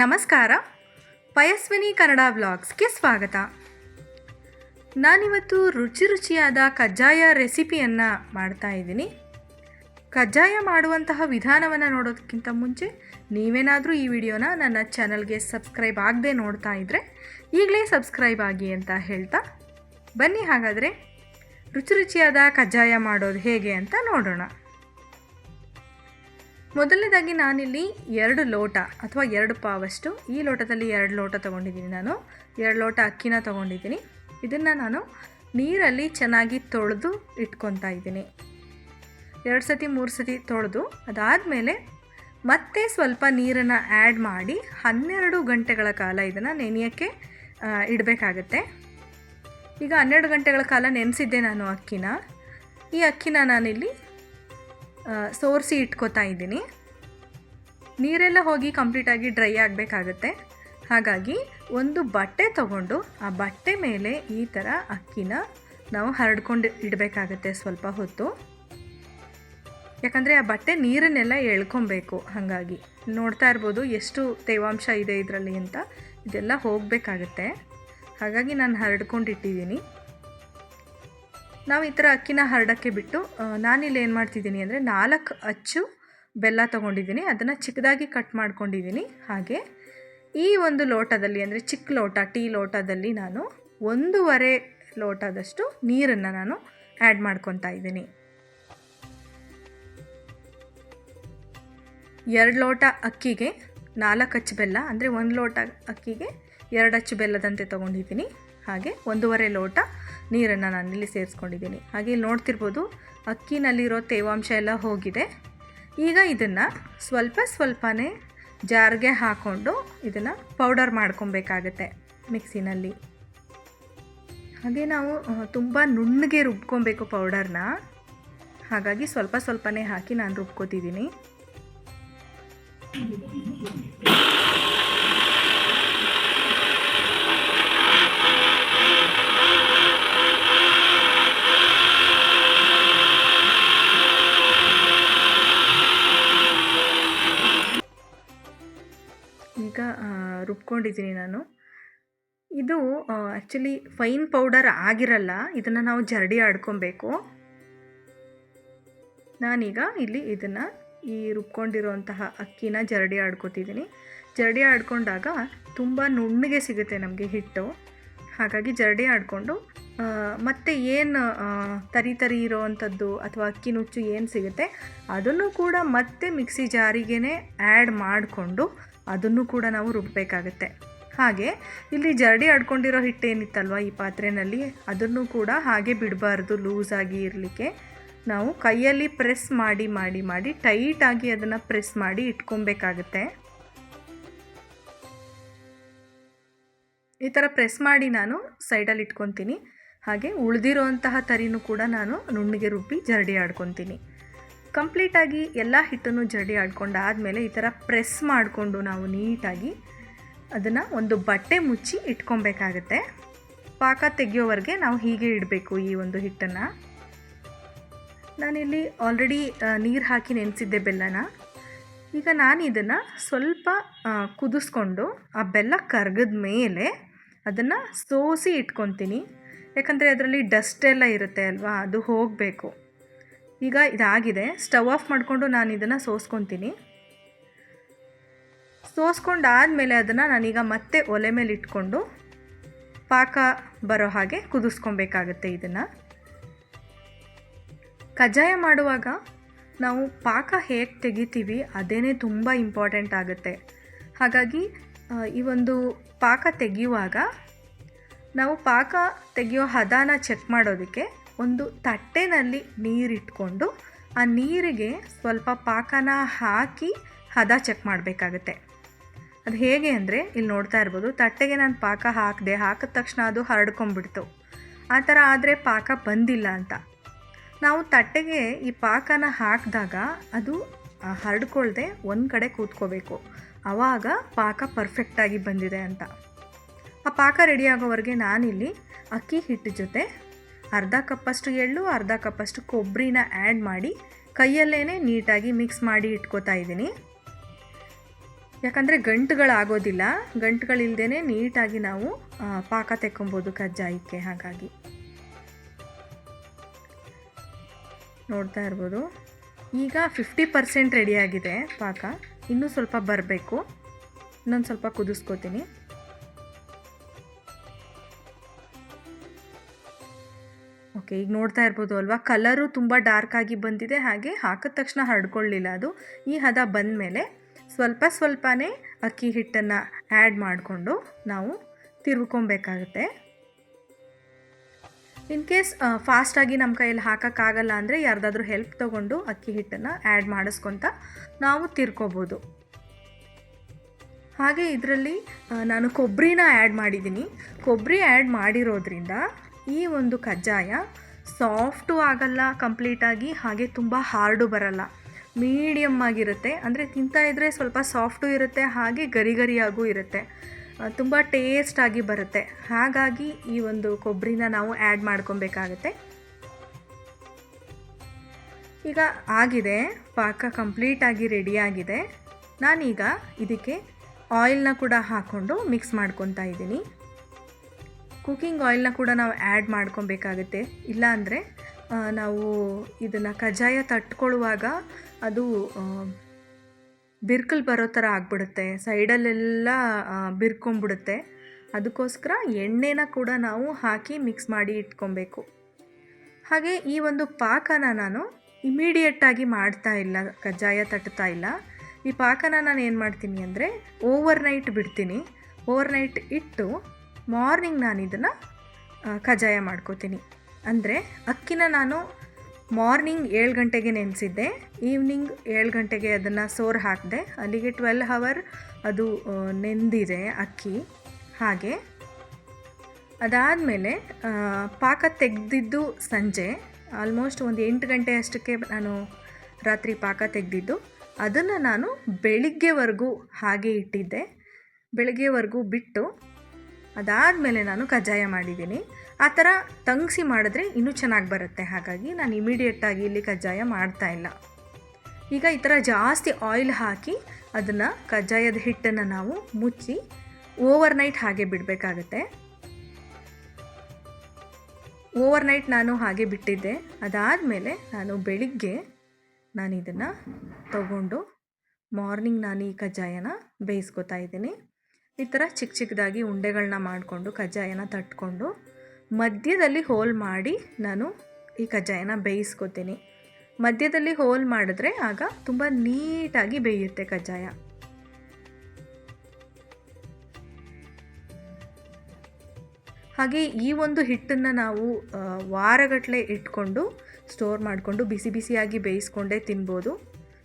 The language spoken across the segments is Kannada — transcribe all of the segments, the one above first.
ನಮಸ್ಕಾರ. ಪಯಸ್ವಿನಿ ಕನ್ನಡ ವ್ಲಾಗ್ಸ್ಗೆ ಸ್ವಾಗತ. ನಾನಿವತ್ತು ರುಚಿ ರುಚಿಯಾದ ಕಜ್ಜಾಯ ರೆಸಿಪಿಯನ್ನು ಮಾಡ್ತಾ ಇದ್ದೀನಿ. ಕಜ್ಜಾಯ ಮಾಡುವಂತಹ ವಿಧಾನವನ್ನು ನೋಡೋದಕ್ಕಿಂತ ಮುಂಚೆ ನೀವೇನಾದರೂ ಈ ವಿಡಿಯೋನ ನನ್ನ ಚಾನಲ್ಗೆ ಸಬ್ಸ್ಕ್ರೈಬ್ ಆಗದೆ ನೋಡ್ತಾ ಇದ್ದರೆ ಈಗಲೇ ಸಬ್ಸ್ಕ್ರೈಬ್ ಆಗಿ ಅಂತ ಹೇಳ್ತಾ ಬನ್ನಿ ಹಾಗಾದರೆ. ರುಚಿ ರುಚಿಯಾದ ಕಜ್ಜಾಯ ಮಾಡೋದು ಹೇಗೆ ಅಂತ ನೋಡೋಣ. ಮೊದಲನೇದಾಗಿ ನಾನಿಲ್ಲಿ ಎರಡು ಲೋಟ ಅಥವಾ ಎರಡು ಪಾವಷ್ಟು, ಈ ಲೋಟದಲ್ಲಿ ಎರಡು ಲೋಟ ತೊಗೊಂಡಿದ್ದೀನಿ ನಾನು. ಎರಡು ಲೋಟ ಅಕ್ಕಿನ ತೊಗೊಂಡಿದ್ದೀನಿ. ಇದನ್ನು ನಾನು ನೀರಲ್ಲಿ ಚೆನ್ನಾಗಿ ತೊಳೆದು ಇಟ್ಕೊತಾ ಇದ್ದೀನಿ. ಎರಡು ಸತಿ, ಮೂರು ಸತಿ ತೊಳೆದು ಅದಾದಮೇಲೆ ಮತ್ತೆ ಸ್ವಲ್ಪ ನೀರನ್ನು ಆ್ಯಡ್ ಮಾಡಿ ಹನ್ನೆರಡು ಗಂಟೆಗಳ ಕಾಲ ಇದನ್ನು ನೆನೆಯೋಕ್ಕೆ ಇಡಬೇಕಾಗತ್ತೆ. ಈಗ ಹನ್ನೆರಡು ಗಂಟೆಗಳ ಕಾಲ ನೆನೆಸಿದ್ದೆ ನಾನು ಅಕ್ಕಿನ. ಈ ಅಕ್ಕಿನ ನಾನಿಲ್ಲಿ ಸೋರಿಸಿ ಇಟ್ಕೋತಾ ಇದ್ದೀನಿ. ನೀರೆಲ್ಲ ಹೋಗಿ ಕಂಪ್ಲೀಟಾಗಿ ಡ್ರೈ ಆಗಬೇಕಾಗತ್ತೆ. ಹಾಗಾಗಿ ಒಂದು ಬಟ್ಟೆ ತಗೊಂಡು ಆ ಬಟ್ಟೆ ಮೇಲೆ ಈ ಥರ ಅಕ್ಕಿನ ನಾವು ಹರಡ್ಕೊಂಡು ಇಡಬೇಕಾಗತ್ತೆ ಸ್ವಲ್ಪ ಹೊತ್ತು. ಯಾಕಂದರೆ ಆ ಬಟ್ಟೆ ನೀರನ್ನೆಲ್ಲ ಎಳ್ಕೊಬೇಕು. ಹಾಗಾಗಿ ನೋಡ್ತಾ ಇರ್ಬೋದು ಎಷ್ಟು ತೇವಾಂಶ ಇದೆ ಇದರಲ್ಲಿ ಅಂತ. ಇದೆಲ್ಲ ಹೋಗಬೇಕಾಗತ್ತೆ. ಹಾಗಾಗಿ ನಾನು ಹರಡ್ಕೊಂಡಿಟ್ಟಿದ್ದೀನಿ ನಾವು ಈ ಥರ ಅಕ್ಕಿನ ಹರಡೋಕ್ಕೆ ಬಿಟ್ಟು ನಾನಿಲ್ಲಿ ಏನು ಮಾಡ್ತಿದ್ದೀನಿ ಅಂದರೆ ನಾಲ್ಕು ಅಚ್ಚು ಬೆಲ್ಲ ತೊಗೊಂಡಿದ್ದೀನಿ. ಅದನ್ನು ಚಿಕ್ಕದಾಗಿ ಕಟ್ ಮಾಡ್ಕೊಂಡಿದ್ದೀನಿ. ಹಾಗೆ ಈ ಒಂದು ಲೋಟದಲ್ಲಿ ಅಂದರೆ ಚಿಕ್ಕ ಲೋಟ, ಟೀ ಲೋಟದಲ್ಲಿ ನಾನು ಒಂದೂವರೆ ಲೋಟದಷ್ಟು ನೀರನ್ನು ನಾನು ಆ್ಯಡ್ ಮಾಡ್ಕೊತಾ ಇದ್ದೀನಿ. ಎರಡು ಲೋಟ ಅಕ್ಕಿಗೆ ನಾಲ್ಕು ಅಚ್ಚು ಬೆಲ್ಲ, ಅಂದರೆ ಒಂದು ಲೋಟ ಅಕ್ಕಿಗೆ ಎರಡು ಅಚ್ಚು ಬೆಲ್ಲದಂತೆ ತೊಗೊಂಡಿದ್ದೀನಿ. ಹಾಗೆ ಒಂದೂವರೆ ಲೋಟ ನೀರನ್ನು ನಾನಿಲ್ಲಿ ಸೇರಿಸ್ಕೊಂಡಿದ್ದೀನಿ. ಹಾಗೆ ಇಲ್ಲಿ ನೋಡ್ತಿರ್ಬೋದು ಅಕ್ಕಿನಲ್ಲಿರೋ ತೇವಾಂಶ ಎಲ್ಲ ಹೋಗಿದೆ. ಈಗ ಇದನ್ನು ಸ್ವಲ್ಪ ಸ್ವಲ್ಪನೇ ಜಾರ್ಗೆ ಹಾಕ್ಕೊಂಡು ಇದನ್ನು ಪೌಡರ್ ಮಾಡ್ಕೊಬೇಕಾಗತ್ತೆ ಮಿಕ್ಸಿನಲ್ಲಿ. ಹಾಗೆ ನಾವು ತುಂಬ ನುಣ್ಣಗೆ ರುಬ್ಕೊಬೇಕು ಪೌಡರ್ನ. ಹಾಗಾಗಿ ಸ್ವಲ್ಪ ಸ್ವಲ್ಪನೇ ಹಾಕಿ ನಾನು ರುಬ್ಕೋತಿದ್ದೀನಿ. ರುಬ್ಕೊಂಡಿದ್ದೀನಿ ನಾನು. ಇದು ಆ್ಯಕ್ಚುಲಿ ಫೈನ್ ಪೌಡರ್ ಆಗಿರಲ್ಲ, ಇದನ್ನು ನಾವು ಜರಡಿ ಆಡ್ಕೊಬೇಕು. ನಾನೀಗ ಇಲ್ಲಿ ಇದನ್ನು ಈ ರುಬ್ಕೊಂಡಿರೋಂತಹ ಅಕ್ಕಿನ ಜರಡಿ ಆಡ್ಕೊತಿದ್ದೀನಿ. ಜರಡಿ ಆಡ್ಕೊಂಡಾಗ ತುಂಬ ನುಣ್ಣಗೆ ಸಿಗುತ್ತೆ ನಮಗೆ ಹಿಟ್ಟು. ಹಾಗಾಗಿ ಜರಡಿ ಆಡಿಕೊಂಡು ಮತ್ತು ಏನು ತರಿ ತರಿ ಇರೋವಂಥದ್ದು ಅಥವಾ ಅಕ್ಕಿ ನುಚ್ಚು ಏನು ಸಿಗುತ್ತೆ, ಅದನ್ನು ಕೂಡ ಮತ್ತೆ ಮಿಕ್ಸಿ ಜಾರಿಗೇ ಆ್ಯಡ್ ಮಾಡಿಕೊಂಡು ಅದನ್ನು ಕೂಡ ನಾವು ರುಬ್ಬಬೇಕಾಗತ್ತೆ ಹಾಗೆ ಇಲ್ಲಿ ಜರಡಿ ಆಡ್ಕೊಂಡಿರೋ ಹಿಟ್ಟೇನಿತ್ತಲ್ವ ಈ ಪಾತ್ರೆಯಲ್ಲಿ ಅದನ್ನು ಕೂಡ ಹಾಗೆ ಬಿಡಬಾರ್ದು ಲೂಸಾಗಿ ಇರಲಿಕ್ಕೆ. ನಾವು ಕೈಯಲ್ಲಿ ಪ್ರೆಸ್ ಮಾಡಿ ಮಾಡಿ ಮಾಡಿ ಟೈಟಾಗಿ ಅದನ್ನು ಪ್ರೆಸ್ ಮಾಡಿ ಇಟ್ಕೊಬೇಕಾಗತ್ತೆ. ಈ ಥರ ಪ್ರೆಸ್ ಮಾಡಿ ನಾನು ಸೈಡಲ್ಲಿ ಇಟ್ಕೊತೀನಿ. ಹಾಗೆ ಉಳಿದಿರೋಂತಹ ತರಿನೂ ಕೂಡ ನಾನು ನುಣ್ಣಗೆ ರುಬ್ಬಿ ಜರಡಿ ಆಡ್ಕೊತೀನಿ. ಕಂಪ್ಲೀಟಾಗಿ ಎಲ್ಲ ಹಿಟ್ಟನ್ನು ಜಡಿ ಆಡ್ಕೊಂಡಾದಮೇಲೆ ಈ ಥರ ಪ್ರೆಸ್ ಮಾಡಿಕೊಂಡು ನಾವು ನೀಟಾಗಿ ಅದನ್ನು ಒಂದು ಬಟ್ಟೆ ಮುಚ್ಚಿ ಇಟ್ಕೊಬೇಕಾಗತ್ತೆ. ಪಾಕ ತೆಗೆಯೋವರೆಗೆ ನಾವು ಹೀಗೆ ಇಡಬೇಕು ಈ ಒಂದು ಹಿಟ್ಟನ್ನು. ನಾನಿಲ್ಲಿ ಆಲ್ರೆಡಿ ನೀರು ಹಾಕಿ ನೆನೆಸಿದ್ದೆ ಬೆಲ್ಲನ. ಈಗ ನಾನು ಇದನ್ನು ಸ್ವಲ್ಪ ಕುದಿಸ್ಕೊಂಡು ಆ ಬೆಲ್ಲ ಕರ್ಗದ ಮೇಲೆ ಅದನ್ನು ಸೋಸಿ ಇಟ್ಕೊತೀನಿ. ಯಾಕಂದರೆ ಅದರಲ್ಲಿ ಡಸ್ಟ್ ಎಲ್ಲ ಇರುತ್ತೆ ಅಲ್ವಾ, ಅದು ಹೋಗಬೇಕು. ಈಗ ಇದಾಗಿದೆ. ಸ್ಟವ್ ಆಫ್ ಮಾಡಿಕೊಂಡು ನಾನು ಇದನ್ನು ಸೋಸ್ಕೊತೀನಿ. ಸೋಸ್ಕೊಂಡಾದಮೇಲೆ ಅದನ್ನು ನಾನೀಗ ಮತ್ತೆ ಒಲೆ ಮೇಲೆ ಇಟ್ಕೊಂಡು ಪಾಕ ಬರೋ ಹಾಗೆ ಕುದಿಸ್ಕೊಬೇಕಾಗತ್ತೆ ಇದನ್ನು. ಕಜ್ಜಾಯ ಮಾಡುವಾಗ ನಾವು ಪಾಕ ಹೇಗೆ ತೆಗಿತೀವಿ ಅದೇ ತುಂಬ ಇಂಪಾರ್ಟೆಂಟ್ ಆಗುತ್ತೆ. ಹಾಗಾಗಿ ಈ ಒಂದು ಪಾಕ ತೆಗೆಯುವಾಗ ನಾವು ಪಾಕ ತೆಗೆಯೋ ಹದಾನ ಚೆಕ್ ಮಾಡೋದಕ್ಕೆ ಒಂದು ತಟ್ಟೆನಲ್ಲಿ ನೀರಿಟ್ಕೊಂಡು ಆ ನೀರಿಗೆ ಸ್ವಲ್ಪ ಪಾಕನ ಹಾಕಿ ಹದ ಚೆಕ್ ಮಾಡಬೇಕಾಗತ್ತೆ. ಅದು ಹೇಗೆ ಅಂದರೆ ಇಲ್ಲಿ ನೋಡ್ತಾ ಇರ್ಬೋದು, ತಟ್ಟೆಗೆ ನಾನು ಪಾಕ ಹಾಕಿದೆ, ಹಾಕಿದ ತಕ್ಷಣ ಅದು ಹರಡ್ಕೊಂಡ್ಬಿಡ್ತು. ಆ ಥರ ಆದರೆ ಪಾಕ ಬಂದಿಲ್ಲ ಅಂತ. ನಾವು ತಟ್ಟೆಗೆ ಈ ಪಾಕನ ಹಾಕಿದಾಗ ಅದು ಹರಡ್ಕೊಳ್ದೆ ಒಂದು ಕಡೆ ಕೂತ್ಕೋಬೇಕು. ಆವಾಗ ಪಾಕ ಪರ್ಫೆಕ್ಟಾಗಿ ಬಂದಿದೆ ಅಂತ. ಆ ಪಾಕ ರೆಡಿ ಆಗೋವರೆಗೆ ನಾನಿಲ್ಲಿ ಅಕ್ಕಿ ಹಿಟ್ಟು ಜೊತೆ ಅರ್ಧ ಕಪ್ಪಷ್ಟು ಎಳ್ಳು, ಅರ್ಧ ಕಪ್ಪಷ್ಟು ಕೊಬ್ಬರಿನ ಆ್ಯಡ್ ಮಾಡಿ ಕೈಯಲ್ಲೇ ನೀಟಾಗಿ ಮಿಕ್ಸ್ ಮಾಡಿ ಇಟ್ಕೋತಾ ಇದ್ದೀನಿ. ಯಾಕಂದರೆ ಗಂಟುಗಳಾಗೋದಿಲ್ಲ ಗಂಟುಗಳಿಲ್ದೇ ನೀಟಾಗಿ ನಾವು ಪಾಕ ತೆಕ್ಕೊಬೋದು ಕಜ್ಜಾಯಕ್ಕೆ ಹಾಗಾಗಿ. ನೋಡ್ತಾ ಇರ್ಬೋದು. ಈಗ ಫಿಫ್ಟಿ ಪರ್ಸೆಂಟ್ ರೆಡಿಯಾಗಿದೆ ಪಾಕ. ಇನ್ನೂ ಸ್ವಲ್ಪ ಬರಬೇಕು. ಇನ್ನೊಂದು ಸ್ವಲ್ಪ ಕುದಿಸ್ಕೋತೀನಿ. ಓಕೆ ಈಗ ನೋಡ್ತಾ ಇರ್ಬೋದು ಅಲ್ವಾ? ಕಲರು ತುಂಬ ಡಾರ್ಕ್ ಆಗಿ ಬಂದಿದೆ, ಹಾಗೆ ಹಾಕಿದ ತಕ್ಷಣ ಹರಡ್ಕೊಳ್ಳಿಲ್ಲ ಅದು. ಈ ಹದ ಬಂದ ಮೇಲೆ ಸ್ವಲ್ಪ ಸ್ವಲ್ಪನೇ ಅಕ್ಕಿ ಹಿಟ್ಟನ್ನು ಆ್ಯಡ್ ಮಾಡಿಕೊಂಡು ನಾವು ತಿರ್ಕೊಬೇಕಾಗುತ್ತೆ ಇನ್ ಕೇಸ್ ಫಾಸ್ಟಾಗಿ ನಮ್ಮ ಕೈಯಲ್ಲಿ ಹಾಕೋಕ್ಕಾಗಲ್ಲ ಅಂದರೆ ಯಾರ್ದಾದ್ರೂ ಹೆಲ್ಪ್ ತೊಗೊಂಡು ಅಕ್ಕಿ ಹಿಟ್ಟನ್ನು ಆ್ಯಡ್ ಮಾಡಿಸ್ಕೊತ ನಾವು ತಿರ್ಕೋಬೋದು. ಹಾಗೆ ಇದರಲ್ಲಿ ನಾನು ಕೊಬ್ಬರಿನ ಆ್ಯಡ್ ಮಾಡಿದ್ದೀನಿ. ಕೊಬ್ಬರಿ ಆ್ಯಡ್ ಮಾಡಿರೋದ್ರಿಂದ ಈ ಒಂದು ಕಜ್ಜಾಯ ಸಾಫ್ಟು ಆಗಲ್ಲ ಕಂಪ್ಲೀಟಾಗಿ ಹಾಗೆ ತುಂಬ ಹಾರ್ಡು ಬರಲ್ಲ. ಮೀಡಿಯಮ್ ಆಗಿರುತ್ತೆ, ಅಂದರೆ ತಿಂತಾ ಇದ್ದರೆ ಸ್ವಲ್ಪ ಸಾಫ್ಟು ಇರುತ್ತೆ, ಹಾಗೆ ಗರಿ ಗರಿಯಾಗೂ ಇರುತ್ತೆ. ತುಂಬ ಟೇಸ್ಟಾಗಿ ಬರುತ್ತೆ. ಹಾಗಾಗಿ ಈ ಒಂದು ಕೊಬ್ಬರಿನ ನಾವು ಆ್ಯಡ್ ಮಾಡ್ಕೊಬೇಕಾಗತ್ತೆ. ಈಗ ಆಗಿದೆ, ಪಾಕ ಕಂಪ್ಲೀಟಾಗಿ ರೆಡಿಯಾಗಿದೆ ನಾನೀಗ ಇದಕ್ಕೆ ಆಯಿಲ್ನ ಕೂಡ ಹಾಕ್ಕೊಂಡು ಮಿಕ್ಸ್ ಮಾಡ್ಕೊತಾ ಇದ್ದೀನಿ. ಕುಕಿಂಗ್ ಆಯಿಲ್ನ ಕೂಡ ನಾವು ಆ್ಯಡ್ ಮಾಡ್ಕೊಬೇಕಾಗತ್ತೆ. ಇಲ್ಲಾಂದರೆ ನಾವು ಇದನ್ನು ಕಜ್ಜಾಯ ತಟ್ಕೊಳ್ಳುವಾಗ ಅದು ಬಿರ್ಕಲ್ ಬರೋ ಥರ ಆಗ್ಬಿಡುತ್ತೆ. ಸೈಡಲ್ಲೆಲ್ಲ ಬಿರ್ಕೊಂಬಿಡುತ್ತೆ ಅದಕ್ಕೋಸ್ಕರ ಎಣ್ಣೆನ ಕೂಡ ನಾವು ಹಾಕಿ ಮಿಕ್ಸ್ ಮಾಡಿ ಇಟ್ಕೊಬೇಕು. ಹಾಗೆ ಈ ಒಂದು ಪಾಕನ ನಾನು ಇಮಿಡಿಯೇಟಾಗಿ ಮಾಡ್ತಾ ಇಲ್ಲ, ಕಜ್ಜಾಯ ತಟ್ತಾ ಇಲ್ಲ. ಈ ಪಾಕನ ನಾನು ಏನು ಮಾಡ್ತೀನಿ ಅಂದರೆ ಓವರ್ ನೈಟ್ ಬಿಡ್ತೀನಿ. ಓವರ್ ನೈಟ್ ಇಟ್ಟು ಮಾರ್ನಿಂಗ್ ನಾನು ಇದನ್ನು ಕಜ್ಜಾಯ ಮಾಡ್ಕೋತೀನಿ. ಅಂದರೆ ಅಕ್ಕಿನ ನಾನು ಮಾರ್ನಿಂಗ್ ಏಳು ಗಂಟೆಗೆ ನೆನೆಸಿದ್ದೆ, ಈವ್ನಿಂಗ್ ಏಳು ಗಂಟೆಗೆ ಅದನ್ನು ಸೋರ್ ಹಾಕಿದೆ, ಅಲ್ಲಿಗೆ ಟ್ವೆಲ್ ಹವರ್ ಅದು ನೆಂದಿದೆ ಅಕ್ಕಿ. ಹಾಗೆ ಅದಾದಮೇಲೆ ಪಾಕ ತೆಗೆದಿದ್ದು ಸಂಜೆ, ಆಲ್ಮೋಸ್ಟ್ ಒಂದು ಎಂಟು ಗಂಟೆ ಅಷ್ಟಕ್ಕೆ ನಾನು ರಾತ್ರಿ ಪಾಕ ತೆಗೆದಿದ್ದು, ಅದನ್ನು ನಾನು ಬೆಳಿಗ್ಗೆವರೆಗೂ ಹಾಗೆ ಇಟ್ಟಿದ್ದೆ. ಬೆಳಗ್ಗೆವರೆಗೂ ಬಿಟ್ಟು ಅದಾದಮೇಲೆ ನಾನು ಕಜ್ಜಾಯ ಮಾಡಿದ್ದೀನಿ. ಆ ಥರ ತಂಗಿಸಿ ಮಾಡಿದ್ರೆ ಇನ್ನೂ ಚೆನ್ನಾಗಿ ಬರುತ್ತೆ. ಹಾಗಾಗಿ ನಾನು ಇಮಿಡಿಯೇಟಾಗಿ ಇಲ್ಲಿ ಕಜ್ಜಾಯ ಮಾಡ್ತಾ ಇಲ್ಲ. ಈಗ ಈ ಥರ ಜಾಸ್ತಿ ಆಯಿಲ್ ಹಾಕಿ ಅದನ್ನು ಕಜ್ಜಾಯದ ಹಿಟ್ಟನ್ನು ನಾವು ಮುಚ್ಚಿ ಓವರ್ ನೈಟ್ ಹಾಗೆ ಬಿಡಬೇಕಾಗತ್ತೆ. ಓವರ್ ನೈಟ್ ನಾನು ಹಾಗೆ ಬಿಟ್ಟಿದ್ದೆ. ಅದಾದಮೇಲೆ ನಾನು ಬೆಳಿಗ್ಗೆ ನಾನು ಇದನ್ನು ತಗೊಂಡು ಮಾರ್ನಿಂಗ್ ನಾನು ಈ ಕಜ್ಜಾಯನ ಬೇಯಿಸ್ಕೊತಾ ಇದ್ದೀನಿ. ಈ ಥರ ಚಿಕ್ಕ ಚಿಕ್ಕದಾಗಿ ಉಂಡೆಗಳನ್ನ ಮಾಡಿಕೊಂಡು, ಕಜ್ಜಾಯನ ತಟ್ಕೊಂಡು, ಮಧ್ಯದಲ್ಲಿ ಹೋಲ್ ಮಾಡಿ ನಾನು ಈ ಕಜ್ಜಾಯನ ಬೇಯಿಸ್ಕೊತೀನಿ. ಮಧ್ಯದಲ್ಲಿ ಹೋಲ್ ಮಾಡಿದ್ರೆ ಆಗ ತುಂಬ ನೀಟಾಗಿ ಬೇಯುತ್ತೆ ಕಜ್ಜಾಯ. ಹಾಗೆ ಈ ಒಂದು ಹಿಟ್ಟನ್ನು ನಾವು ವಾರಗಟ್ಟಲೆ ಇಟ್ಕೊಂಡು, ಸ್ಟೋರ್ ಮಾಡಿಕೊಂಡು, ಬಿಸಿ ಬಿಸಿಯಾಗಿ ಬೇಯಿಸ್ಕೊಂಡೇ ತಿನ್ಬೋದು.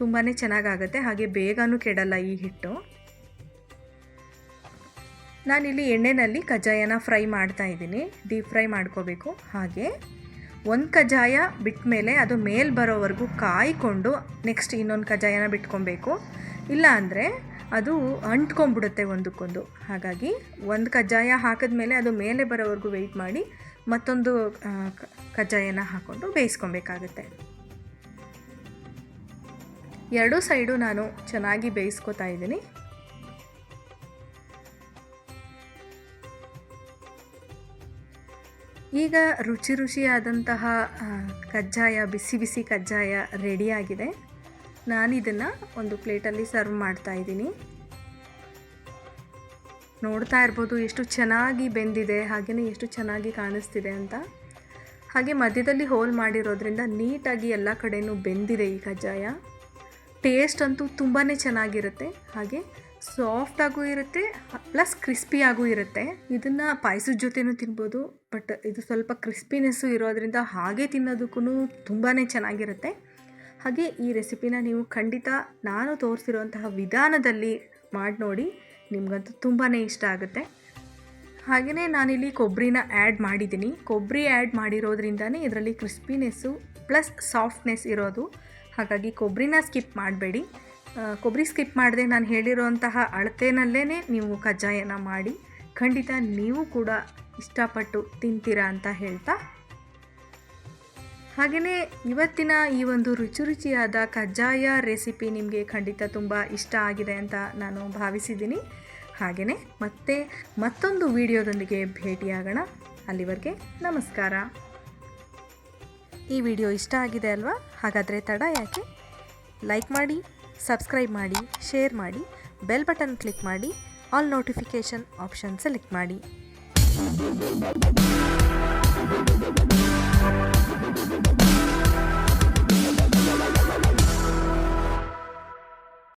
ತುಂಬಾ ಚೆನ್ನಾಗಾಗತ್ತೆ. ಹಾಗೆ ಬೇಗನೂ ಕೆಡಲ್ಲ ಈ ಹಿಟ್ಟು. ನಾನಿಲ್ಲಿ ಎಣ್ಣೆಯಲ್ಲಿ ಕಜ್ಜಾಯನ ಫ್ರೈ ಮಾಡ್ತಾ ಇದ್ದೀನಿ. ಡೀಪ್ ಫ್ರೈ ಮಾಡ್ಕೋಬೇಕು. ಹಾಗೆ ಒಂದು ಕಜ್ಜಾಯ ಬಿಟ್ಟ ಮೇಲೆ ಅದು ಮೇಲೆ ಬರೋವರೆಗೂ ಕಾಯ್ಕೊಂಡು ನೆಕ್ಸ್ಟ್ ಇನ್ನೊಂದು ಕಜ್ಜಾಯನ ಬಿಟ್ಕೊಬೇಕು. ಇಲ್ಲ ಅಂದರೆ ಅದು ಅಂಟ್ಕೊಂಡ್ಬಿಡುತ್ತೆ ಒಂದಕ್ಕೊಂದು. ಹಾಗಾಗಿ ಒಂದು ಕಜ್ಜಾಯ ಹಾಕಿದ್ಮೇಲೆ ಅದು ಮೇಲೆ ಬರೋವರೆಗೂ ವೆಯ್ಟ್ ಮಾಡಿ ಮತ್ತೊಂದು ಕಜ್ಜಾಯನ ಹಾಕ್ಕೊಂಡು ಬೇಯಿಸ್ಕೊಬೇಕಾಗತ್ತೆ. ಎರಡೂ ಸೈಡು ನಾನು ಚೆನ್ನಾಗಿ ಬೇಯಿಸ್ಕೊತಾ ಇದ್ದೀನಿ. ಈಗ ರುಚಿ ರುಚಿಯಾದಂತಹ ಕಜ್ಜಾಯ, ಬಿಸಿ ಬಿಸಿ ಕಜ್ಜಾಯ ರೆಡಿಯಾಗಿದೆ ನಾನಿದನ್ನು ಒಂದು ಪ್ಲೇಟಲ್ಲಿ ಸರ್ವ್ ಮಾಡ್ತಾ ಇದ್ದೀನಿ. ನೋಡ್ತಾ ಇರ್ಬೋದು ಎಷ್ಟು ಚೆನ್ನಾಗಿ ಬೆಂದಿದೆ ಹಾಗೆಯೇ ಎಷ್ಟು ಚೆನ್ನಾಗಿ ಕಾಣಿಸ್ತಿದೆ ಅಂತ. ಹಾಗೆ ಮಧ್ಯದಲ್ಲಿ ಹೋಲ್ ಮಾಡಿರೋದ್ರಿಂದ ನೀಟಾಗಿ ಎಲ್ಲ ಕಡೆಯೂ ಬೆಂದಿದೆ ಈ ಕಜ್ಜಾಯ. ಟೇಸ್ಟ್ ಅಂತೂ ತುಂಬಾ ಚೆನ್ನಾಗಿರುತ್ತೆ. ಹಾಗೆ ಸಾಫ್ಟಾಗೂ ಇರುತ್ತೆ, ಪ್ಲಸ್ ಕ್ರಿಸ್ಪಿಯಾಗೂ ಇರುತ್ತೆ. ಇದನ್ನು ಪಾಯಸದ ಜೊತೆನೂ ತಿನ್ಬೋದು, ಬಟ್ ಇದು ಸ್ವಲ್ಪ ಕ್ರಿಸ್ಪಿನೆಸ್ಸು ಇರೋದ್ರಿಂದ ಹಾಗೆ ತಿನ್ನೋದಕ್ಕೂ ತುಂಬಾ ಚೆನ್ನಾಗಿರುತ್ತೆ. ಹಾಗೆ ಈ ರೆಸಿಪಿನ ನೀವು ಖಂಡಿತ ನಾನು ತೋರಿಸಿರುವಂತಹ ವಿಧಾನದಲ್ಲಿ ಮಾಡಿ ನೋಡಿ, ನಿಮಗಂತೂ ತುಂಬಾ ಇಷ್ಟ ಆಗುತ್ತೆ. ಹಾಗೆಯೇ ನಾನಿಲ್ಲಿ ಕೊಬ್ಬರಿನ ಆ್ಯಡ್ ಮಾಡಿದ್ದೀನಿ. ಕೊಬ್ಬರಿ ಆ್ಯಡ್ ಮಾಡಿರೋದ್ರಿಂದನೇ ಇದರಲ್ಲಿ ಕ್ರಿಸ್ಪಿನೆಸ್ಸು ಪ್ಲಸ್ ಸಾಫ್ಟ್ನೆಸ್ ಇರೋದು. ಹಾಗಾಗಿ ಕೊಬ್ಬರಿನ ಸ್ಕಿಪ್ ಮಾಡಬೇಡಿ. ಕೊಬ್ಬರಿ ಸ್ಕಿಪ್ ಮಾಡದೆ ನಾನು ಹೇಳಿರೋಂತಹ ಅಳತೆನಲ್ಲೇ ನೀವು ಕಜ್ಜಾಯನ ಮಾಡಿ, ಖಂಡಿತ ನೀವು ಕೂಡ ಇಷ್ಟಪಟ್ಟು ತಿಂತೀರಾ ಅಂತ ಹೇಳ್ತಾ. ಹಾಗೆಯೇ ಇವತ್ತಿನ ಈ ಒಂದು ರುಚಿ ರುಚಿಯಾದ ಕಜ್ಜಾಯ ರೆಸಿಪಿ ನಿಮಗೆ ಖಂಡಿತ ತುಂಬ ಇಷ್ಟ ಆಗಿದೆ ಅಂತ ನಾನು ಭಾವಿಸಿದ್ದೀನಿ. ಹಾಗೆಯೇ ಮತ್ತೆ ಮತ್ತೊಂದು ವಿಡಿಯೋದೊಂದಿಗೆ ಭೇಟಿಯಾಗೋಣ. ಅಲ್ಲಿವರೆಗೆ ನಮಸ್ಕಾರ. ಈ ವಿಡಿಯೋ ಇಷ್ಟ ಆಗಿದೆ ಅಲ್ವಾ? ಹಾಗಾದರೆ ತಡ ಯಾಕೆ? ಲೈಕ್ ಮಾಡಿ. ಸಬ್ಸ್ಕ್ರೈಬ್ ಮಾಡಿ ಶೇರ್ ಮಾಡಿ ಬೆಲ್ ಬಟನ್ ಕ್ಲಿಕ್ ಮಾಡಿ ಆಲ್ ನೋಟಿಫಿಕೇಷನ್ ಆಪ್ಷನ್ ಸೆಲೆಕ್ಟ್ ಮಾಡಿ.